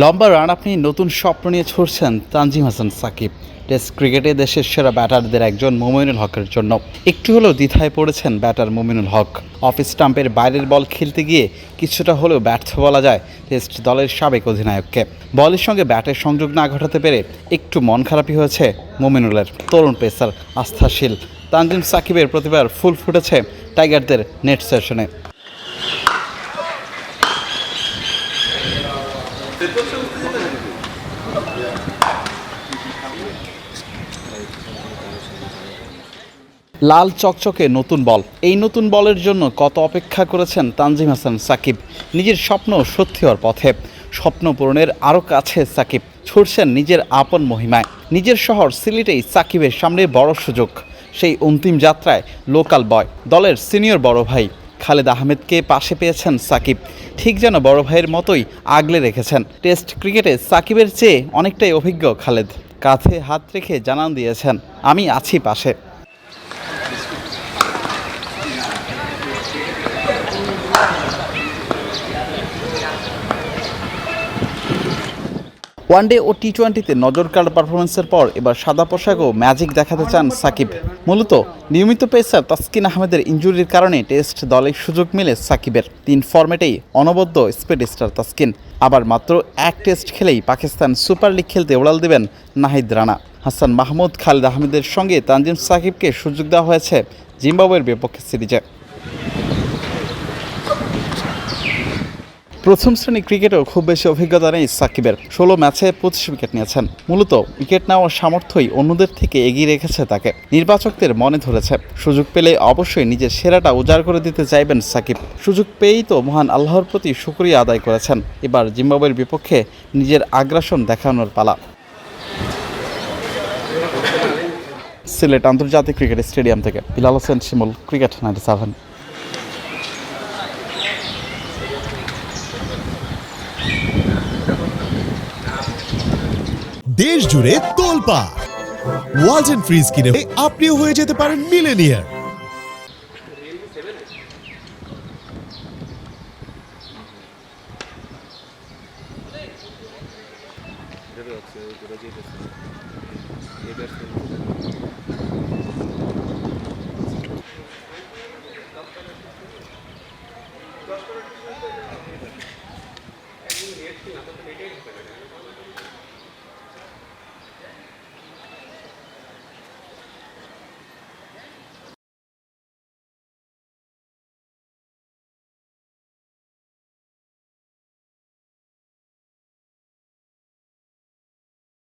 লম্বা রান আপনি নতুন স্বপ্ন নিয়ে ছুটছেন তানজিম হাসান সাকিব। টেস্ট ক্রিকেটে দেশের সেরা ব্যাটারদের একজন মোমিনুল হকের জন্য। একটু হলেও দ্বিধায় পড়েছেন ব্যাটার মোমিনুল হক। অফ স্টাম্পের বাইরের বল খেলতে গিয়ে কিছুটা হলেও ব্যর্থ বলা যায় টেস্ট দলের সাবেক অধিনায়ককে। বলের সঙ্গে ব্যাটের সংযোগ না ঘটাতে পেরে একটু মন খারাপই হয়েছে মোমিনুলের। তরুণ পেসার আস্থাশীল। তানজিম সাকিবের প্রতিবার ফুল ফুটেছে টাইগারদের নেট সেশনে। লাল চকচকে নতুন বল। এই নতুন বলের জন্য কত অপেক্ষা করেছেন তানজিম হাসান, সাকিব? নিজের স্বপ্ন সত্যি হওয়ার পথে। স্বপ্ন পূরণের আরও কাছে সাকিব। ছুটছেন নিজের আপন মহিমায়। নিজের শহর সিলেটেই সাকিবের সামনে বড় সুযোগ। সেই অন্তিম যাত্রায় লোকাল বয়, দলের সিনিয়র বড় ভাই। খালেদ আহমেদকে পাশে পেয়েছেন সাকিব। ঠিক যেন বড় ভাইয়ের মতোই আগলে রেখেছেন। টেস্ট ক্রিকেটে সাকিবের চেয়ে অনেকটাই অভিজ্ঞ খালেদ। কাঁধে হাত রেখে জানান দিয়েছেন, আমি আছি পাশে। ওয়ানডে ও টি টোয়েন্টিতে নজর কাড়া পারফরমেন্সের পর এবার সাদা পোশাকও ম্যাজিক দেখাতে চান সাকিব। মূলত নিয়মিত পেসার তাসকিন আহমেদের ইঞ্জুরির কারণে টেস্ট দলে সুযোগ মিলে সাকিবের। তিন ফরম্যাটেই অনবদ্য স্পিড স্টার তাসকিন। আবার মাত্র এক টেস্ট খেলেই পাকিস্তান সুপার লিগ খেলতে উড়াল দেবেন নাহিদ রানা। হাসান মাহমুদ, খালিদ আহমেদের সঙ্গে তানজিম সাকিবকে সুযোগ দেওয়া হয়েছে জিম্বাবুয়ের বিপক্ষে সিরিজে। প্রথম শ্রেণি ক্রিকেটেও খুব বেশি অভিজ্ঞতা নেই সাকিবের। ষোলো ম্যাচে পঁচিশ উইকেট নিয়েছেন। মূলত উইকেট নেওয়ার সামর্থ্যই অন্যদের থেকে এগিয়ে রেখেছে তাকে। নির্বাচকদের মনে ধরেছে। সুযোগ পেলে অবশ্যই নিজের সেরাটা উজাড় করে দিতে চাইবেন সাকিব। সুযোগ পেয়েই তো মহান আল্লাহর প্রতি শুকরিয়া আদায় করেছেন। এবার জিম্বাবুয়ের বিপক্ষে নিজের আগ্রাসন দেখানোর পালা। সিলেট আন্তর্জাতিক ক্রিকেট স্টেডিয়াম থেকে Bilal Hossain Shimul, cricket ninety seven. দেশ জুড়ে তোলপা ওয়ালটন ফ্রিজ কিনে আপনিও হয়ে যেতে পারেন মিলেনিয়ার।